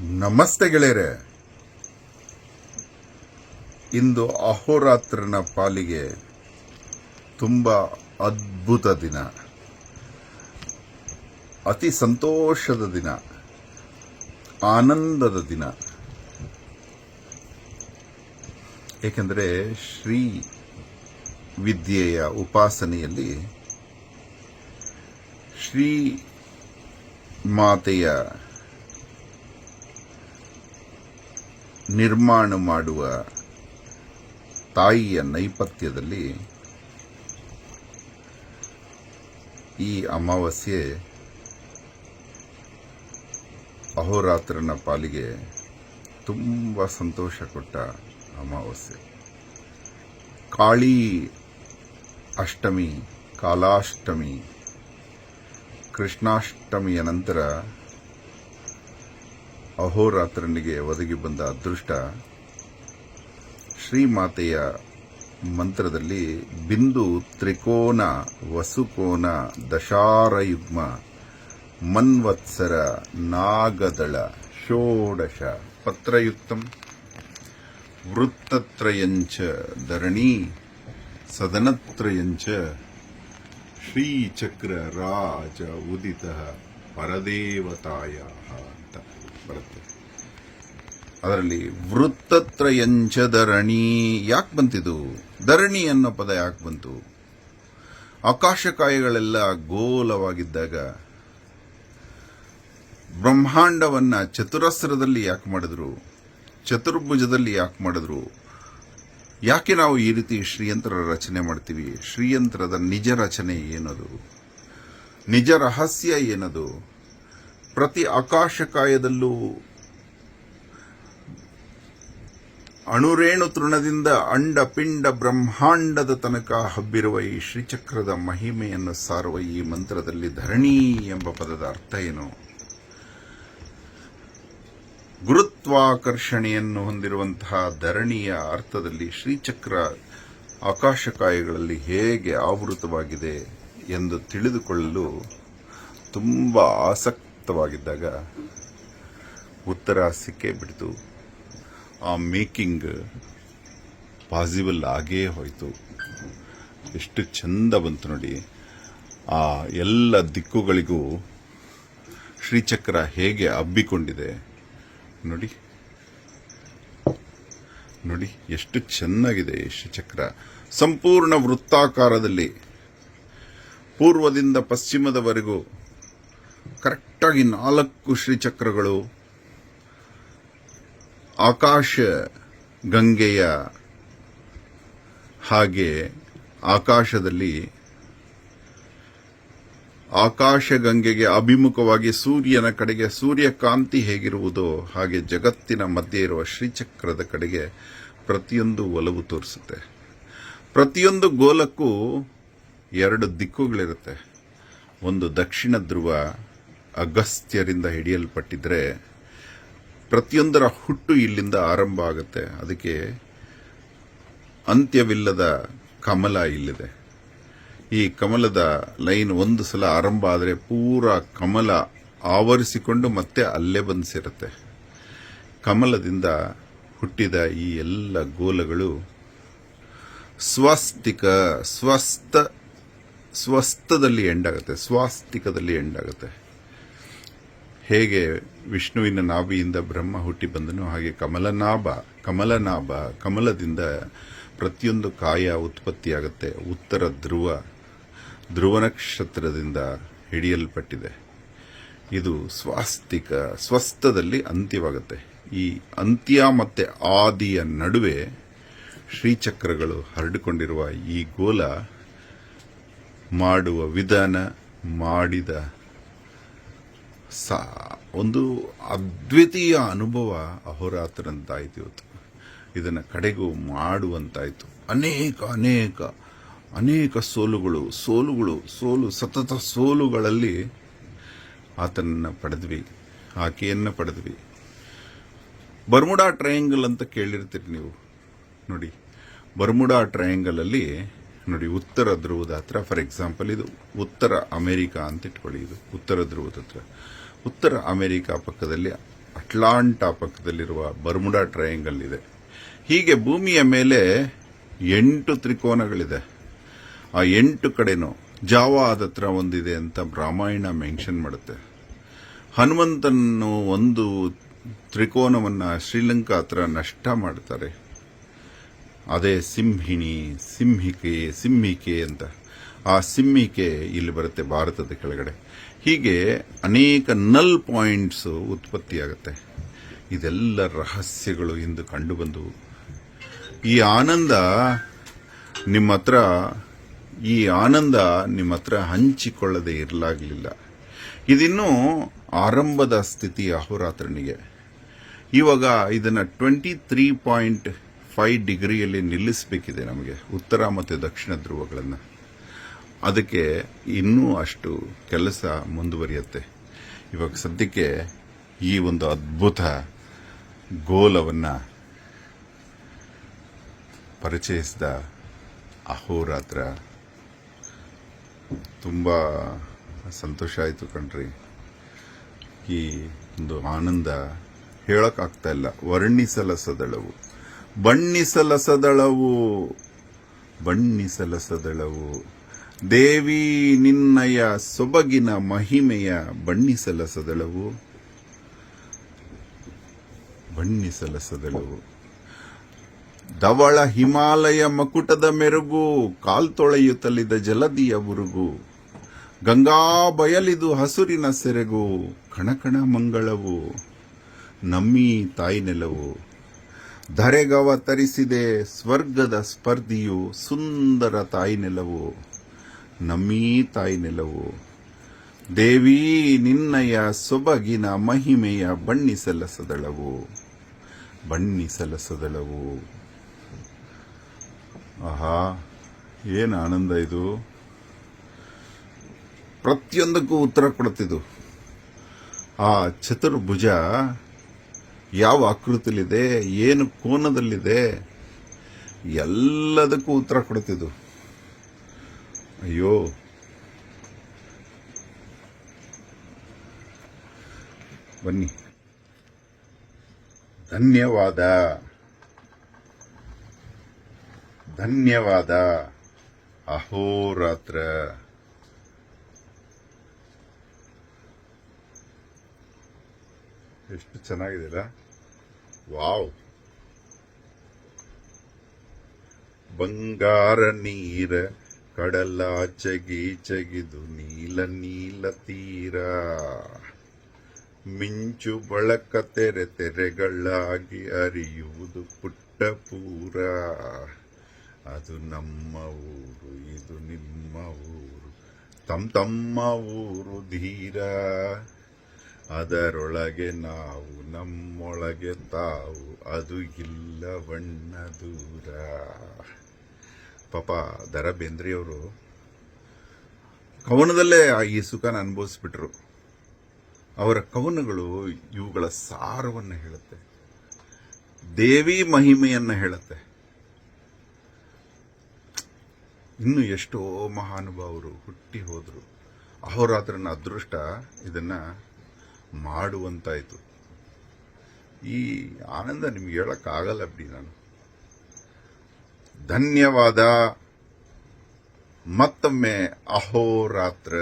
ನಮಸ್ತೆ ಗೆಳೆಯರೆ. ಇಂದು ಅಹೋರಾತ್ರನ ಪಾಲಿಗೆ ತುಂಬ ಅದ್ಭುತ ದಿನ. ಅತಿ ಸಂತೋಷದ ದಿನ. ಆನಂದದ ದಿನ. ಏಕೆಂದರೆ ಶ್ರೀ ವಿದ್ಯೆಯ ಉಪಾಸನೆಯಲ್ಲಿ ಶ್ರೀ ಮಾತೆಯ ನಿರ್ಮಾಣ ಮಾಡುವ ತಾಯಿಯ ನೈಪಥ್ಯದಲ್ಲಿ ಈ ಅಮಾವಾಸ್ಯೆ ಅಹೋರಾತ್ರನ ಪಾಲಿಗೆ ತುಂಬ ಸಂತೋಷ ಕೊಟ್ಟ ಅಮಾವಾಸ್ಯೆ. ಕಾಳಿ ಅಷ್ಟಮಿ, ಕಾಲಾಷ್ಟಮಿ, ಕೃಷ್ಣಾಷ್ಟಮಿಯ ನಂತರ ಅಹೋರಾತ್ರನಿಗೆ ಒದಗಿ ಬಂದ ಅದೃಷ್ಟ ಶ್ರೀಮಾತೆಯ ಮಂತ್ರದಲ್ಲಿ ಬಿಂದು ತ್ರಿಕೋನ ವಸುಕೋನ ದಶಾರಯುಗ್ಮ ಮನ್ವತ್ಸರ ನಾಗದಳ ಷೋಡಶ ಪತ್ರಯುಕ್ತಂ ವೃತ್ತತ್ರಯಂಚ ಧರಣಿ ಸದನತ್ರಯಂಚ ಶ್ರೀಚಕ್ರ ರಾಜ ಉದಿತ ಪರದೇವತಾಯ ಅಂತ. ಬರುತ್ತೆ. ಅದರಲ್ಲಿ ವೃತ್ತತ್ರಯಂಚ ಧರಣಿ ಯಾಕೆ ಬಂತಿದು ಧರಣಿ ಅನ್ನೋ ಪದ ಯಾಕೆ ಬಂತು? ಆಕಾಶಕಾಯಗಳೆಲ್ಲ ಗೋಲವಾಗಿದ್ದಾಗ ಬ್ರಹ್ಮಾಂಡವನ್ನ ಚತುರಸ್ರದಲ್ಲಿ ಯಾಕೆ ಮಾಡಿದ್ರು? ಚತುರ್ಭುಜದಲ್ಲಿ ಯಾಕೆ ಮಾಡಿದ್ರು? ಯಾಕೆ ನಾವು ಈ ರೀತಿ ಶ್ರೀಯಂತ್ರ ರಚನೆ ಮಾಡ್ತೀವಿ? ಶ್ರೀಯಂತ್ರದ ನಿಜ ರಚನೆ ಏನದು? ನಿಜ ರಹಸ್ಯ ಏನದು? ಪ್ರತಿ ಆಕಾಶಕಾಯದಲ್ಲೂ ಅಣುರೇಣು ತೃಣದಿಂದ ಅಂಡ ಪಿಂಡ ಬ್ರಹ್ಮಾಂಡದ ತನಕ ಹಬ್ಬಿರುವ ಈ ಶ್ರೀಚಕ್ರದ ಮಹಿಮೆಯನ್ನು ಸಾರುವ ಈ ಮಂತ್ರದಲ್ಲಿ ಧರಣಿ ಎಂಬ ಪದದ ಅರ್ಥ ಏನು? ಗುರುತ್ವಾಕರ್ಷಣೆಯನ್ನು ಹೊಂದಿರುವಂತಹ ಧರಣಿಯ ಅರ್ಥದಲ್ಲಿ ಶ್ರೀಚಕ್ರ ಆಕಾಶಕಾಯಗಳಲ್ಲಿ ಹೇಗೆ ಆವೃತವಾಗಿದೆ ಎಂದು ತಿಳಿದುಕೊಳ್ಳಲು ತುಂಬ ಆಸಕ್ತವಾಗಿದ್ದಾಗ ಉತ್ತರ ಸಿಕ್ಕೇ ಬಿಡ್ತು. ಆ ಮೇಕಿಂಗ್ ಪಾಸಿಬಲ್ ಆಗೇ ಹೋಯಿತು. ಎಷ್ಟು ಚಂದ ಬಂತು ನೋಡಿ. ಆ ಎಲ್ಲ ದಿಕ್ಕುಗಳಿಗೂ ಶ್ರೀಚಕ್ರ ಹೇಗೆ ಹಬ್ಬಿಕೊಂಡಿದೆ ನೋಡಿ. ನೋಡಿ ಎಷ್ಟು ಚೆನ್ನಾಗಿದೆ ಶ್ರೀಚಕ್ರ. ಸಂಪೂರ್ಣ ವೃತ್ತಾಕಾರದಲ್ಲಿ ಪೂರ್ವದಿಂದ ಪಶ್ಚಿಮದವರೆಗೂ ಕರೆಕ್ಟಾಗಿ ನಾಲ್ಕು ಶ್ರೀಚಕ್ರಗಳು, ಆಕಾಶ, ಗಂಗೆಯ ಹಾಗೆ ಆಕಾಶದಲ್ಲಿ ಆಕಾಶ ಗಂಗೆಗೆ ಅಭಿಮುಖವಾಗಿ ಸೂರ್ಯನ ಕಡೆಗೆ ಸೂರ್ಯಕಾಂತಿ ಹೇಗಿರುವುದೋ ಹಾಗೆ ಜಗತ್ತಿನ ಮಧ್ಯೆ ಇರುವ ಶ್ರೀಚಕ್ರದ ಕಡೆಗೆ ಪ್ರತಿಯೊಂದು ಒಲವು ತೋರಿಸುತ್ತೆ. ಪ್ರತಿಯೊಂದು ಗೋಲಕ್ಕೂ ಎರಡು ದಿಕ್ಕುಗಳಿರುತ್ತೆ. ಒಂದು ದಕ್ಷಿಣ ಧ್ರುವ ಅಗಸ್ತ್ಯರಿಂದ ಹಿಡಿಯಲ್ಪಟ್ಟಿದ್ರೆ ಪ್ರತಿಯೊಂದರ ಹುಟ್ಟು ಇಲ್ಲಿಂದ ಆರಂಭ ಆಗುತ್ತೆ. ಅದಕ್ಕೆ ಅಂತ್ಯವಿಲ್ಲದ ಕಮಲ ಇಲ್ಲಿದೆ. ಈ ಕಮಲದ ಲೈನ್ ಒಂದು ಸಲ ಆರಂಭ ಆದರೆ ಪೂರ ಕಮಲ ಆವರಿಸಿಕೊಂಡು ಮತ್ತೆ ಅಲ್ಲೇ ಬಂದು ಸೇರುತ್ತೆ ಕಮಲದಿಂದ ಹುಟ್ಟಿದ ಈ ಎಲ್ಲ ಗೋಲಗಳು ಸ್ವಸ್ತಿಕ, ಸ್ವಸ್ಥ, ಸ್ವಸ್ಥದಲ್ಲಿ ಎಂಡಾಗುತ್ತೆ ಸ್ವಾಸ್ತಿಕದಲ್ಲಿ ಎಂಡಾಗುತ್ತೆ ಹೇಗೆ ವಿಷ್ಣುವಿನ ನಾಭಿಯಿಂದ ಬ್ರಹ್ಮ ಹುಟ್ಟಿ ಬಂದನು ಹಾಗೆ ಕಮಲನಾಭ ಕಮಲನಾಭ ಕಮಲದಿಂದ ಪ್ರತಿಯೊಂದು ಕಾಯ ಉತ್ಪತ್ತಿಯಾಗುತ್ತೆ. ಉತ್ತರ ಧ್ರುವ ಧ್ರುವ ನಕ್ಷತ್ರದಿಂದ ಹಿಡಿಯಲ್ಪಟ್ಟಿದೆ. ಇದು ಸ್ವಾಸ್ತಿಕ, ಸ್ವಸ್ಥದಲ್ಲಿ ಅಂತ್ಯವಾಗುತ್ತೆ. ಈ ಅಂತ್ಯ ಮತ್ತೆ ಆದಿಯ ನಡುವೆ ಶ್ರೀಚಕ್ರಗಳು ಹರಡಿಕೊಂಡಿರುವ ಈ ಗೋಲ ಮಾಡುವ ವಿಧಾನ ಮಾಡಿದ ಸಾ ಒಂದು ಅದ್ವಿತೀಯ ಅನುಭವ ಅಹೋರಾತ್ರದಂತಾಯಿತು ಇವತ್ತು. ಇದನ್ನು ಕಡೆಗೂ ಮಾಡುವಂತಾಯಿತು. ಅನೇಕ ಅನೇಕ ಅನೇಕ ಸೋಲುಗಳು ಸೋಲುಗಳು, ಸೋಲು, ಸತತ ಸೋಲುಗಳಲ್ಲಿ ಆತನನ್ನು ಪಡೆದ್ವಿ, ಆಕೆಯನ್ನು ಪಡೆದ್ವಿ. ಬರ್ಮುಡಾ ಟ್ರಯಾಂಗಲ್ ಅಂತ ಕೇಳಿರ್ತೀರಿ ನೀವು. ನೋಡಿ, ಬರ್ಮುಡಾ ಟ್ರಯಾಂಗಲ್ ಅಲ್ಲಿ ನೋಡಿ, ಉತ್ತರ ಧ್ರುವದ ಹತ್ರ, ಫಾರ್ ಎಕ್ಸಾಂಪಲ್ ಇದು, ಉತ್ತರ ಅಮೆರಿಕ ಅಂತ ಇಟ್ಕೊಳ್ಳಿ ಇದು, ಉತ್ತರ ಧ್ರುವದ ಹತ್ರ. ಉತ್ತರ ಅಮೆರಿಕ ಪಕ್ಕದಲ್ಲಿ ಅಟ್ಲಾಂಟಾ ಪಕ್ಕದಲ್ಲಿರುವ ಬರ್ಮುಡಾ ಟ್ರಯಾಂಗಲ್ ಇದೆ. ಹೀಗೆ ಭೂಮಿಯ ಮೇಲೆ ಎಂಟು ತ್ರಿಕೋನಗಳಿದೆ. ಆ ಎಂಟು ಕಡೆನೂ ಜಾವಾದ ಹತ್ರ ಒಂದಿದೆ ಅಂತ ರಾಮಾಯಣ ಮೆನ್ಷನ್ ಮಾಡುತ್ತೆ. ಹನುಮಂತನು ಒಂದು ತ್ರಿಕೋನವನ್ನ ಶ್ರೀಲಂಕಾ ಹತ್ರ ನಷ್ಟ ಮಾಡ್ತಾರೆ. ಅದೇ ಸಿಂಹಿಣಿ, ಸಿಂಹಿಕೆ ಸಿಂಹಿಕೆ ಅಂತ. ಆ ಸಿಂಹಿಕೆ ಇಲ್ಲಿ ಬರುತ್ತೆ ಭಾರತದ ಕೆಳಗಡೆ. ಹೀಗೆ ಅನೇಕ ನಲ್ ಪಾಯಿಂಟ್ಸ್ ಉತ್ಪತ್ತಿಯಾಗುತ್ತೆ. ಇದೆಲ್ಲ ರಹಸ್ಯಗಳು ಇಂದು ಕಂಡುಬಂದವು ಈ ಆನಂದ ನಿಮ್ಮ ಹತ್ರ, ಈ ಆನಂದ ನಿಮ್ಮ ಹತ್ರ ಹಂಚಿಕೊಳ್ಳದೆ ಇರಲಾಗಲಿಲ್ಲ. ಇದಿನ್ನೂ ಆರಂಭದ ಸ್ಥಿತಿ ಅಹೋರಾತ್ರನಿಗೆ. ಇವಾಗ ಇದನ್ನು ಟ್ವೆಂಟಿ ತ್ರೀ ಪಾಯಿಂಟ್ ಫೈವ್ ಡಿಗ್ರಿಯಲ್ಲಿ ನಿಲ್ಲಿಸಬೇಕಿದೆ ನಮಗೆ, ಉತ್ತರ ಮತ್ತು ದಕ್ಷಿಣ ಧ್ರುವಗಳನ್ನು. ಅದಕ್ಕೆ ಇನ್ನೂ ಅಷ್ಟು ಕೆಲಸ ಮುಂದುವರಿಯುತ್ತೆ. ಇವಾಗ ಸದ್ಯಕ್ಕೆ ಈ ಒಂದು ಅದ್ಭುತ ಗೋಲವನ್ನು ಪರಿಚಯಿಸಿದ ಅಹೋರಾತ್ರ. ತುಂಬ ಸಂತೋಷ ಆಯಿತು ಕಣ್ರಿ. ಈ ಒಂದು ಆನಂದ ಹೇಳೋಕ್ಕಾಗ್ತಾ ಇಲ್ಲ. ವರ್ಣಿಸಲಸದಳವು. ಬಣ್ಣಿಸಲಸದಳವು. ಬಣ್ಣಿಸಲಸದಳವು. ದೇವಿ ನಿನ್ನಯ ಸೊಬಗಿನ ಮಹಿಮೆಯ ಬಣ್ಣಿಸಲಸದಳವು ಬಣ್ಣಿಸಲಸದಳವು ಧವಳ ಹಿಮಾಲಯ ಮಕುಟದ ಮೆರುಗು ಕಾಲ್ತೊಳೆಯುತ್ತಲಿದ ಜಲದಿಯ ಬುರುಗು ಗಂಗಾ ಬಯಲಿದು ಹಸುರಿನ ಸೆರೆಗು, ಕಣಕಣ ಮಂಗಳವು. ನಮ್ಮಿ ತಾಯಿ ನೆಲವು. ಧರೆಗವ ತರಿಸಿದೆ ಸ್ವರ್ಗದ ಸ್ಪರ್ಧಿಯು ಸುಂದರ ತಾಯಿ ನೆಲವು. ನಮ್ಮೀ ತಾಯಿ ನೆಲವು. ದೇವಿ, ನಿನ್ನಯ ಸೊಬಗಿನ ಮಹಿಮೆಯ ಬಣ್ಣಿಸಲಸದಳವು ಬಣ್ಣಿಸಲಸದಳವು ಆಹಾ, ಏನು ಆನಂದ ಇದು. ಪ್ರತಿಯೊಂದಕ್ಕೂ ಉತ್ತರ ಕೊಡುತ್ತಿದ್ದು. ಆ ಚತುರ್ಭುಜ ಯಾವ ಆಕೃತಿಲಿದೆ ಏನು ಕೋನದಲ್ಲಿದೆ, ಎಲ್ಲದಕ್ಕೂ ಉತ್ತರ ಕೊಡುತ್ತಿದ್ದು. ಅಯ್ಯೋ. ಬನ್ನಿ. ಧನ್ಯವಾದ. ಧನ್ಯವಾದ. ಅಹೋರಾತ್ರ. ಎಷ್ಟು ಚೆನ್ನಾಗಿದೆಯಲ್ಲ. ವಾವ್. ಬಂಗಾರ ನೀರ. ಕಡಲಾಚೆಗೆ ಚಗಿದು ನೀಲ ನೀಲ ತೀರ. ಮಿಂಚು ಬಳಕ ತೆರೆ ತೆರೆಗಳಾಗಿ ಅರಿಯುವುದು ಪುಟ್ಟ ಪೂರ. ಅದು ನಮ್ಮ ಊರು, ಇದು ನಿಮ್ಮ ಊರು ತಮ್ ತಮ್ಮ ಊರು ಧೀರ. ಅದರೊಳಗೆ ನಾವು, ನಮ್ಮೊಳಗೆ ತಾವು, ಅದು ಇಲ್ಲ ಬಣ್ಣ ದೂರ. ಪಾಪ ದರ ಬೇಂದ್ರೆಯವರು ಕವನದಲ್ಲೇ ಈ ಸುಖನ ಅನುಭವಿಸ್ಬಿಟ್ರು. ಅವರ ಕವನಗಳು ಇವುಗಳ ಸಾರವನ್ನು ಹೇಳುತ್ತೆ. ದೇವಿ ಮಹಿಮೆಯನ್ನು ಹೇಳುತ್ತೆ. ಇನ್ನು ಎಷ್ಟೋ ಮಹಾನುಭಾವರು ಹುಟ್ಟಿ ಹೋದರು. ಅಹೋರಾತ್ರನ ಅದೃಷ್ಟ ಇದನ್ನ ಮಾಡುವಂತಾಯಿತು. ಈ ಆನಂದ ನಿಮ್ಗೆ ಹೇಳೋಕ್ಕಾಗಲ್ಲ ಬಿಡಿ ನಾನು. ಧನ್ಯವಾದ ಮತ್ತೊಮ್ಮೆ ಅಹೋರಾತ್ರ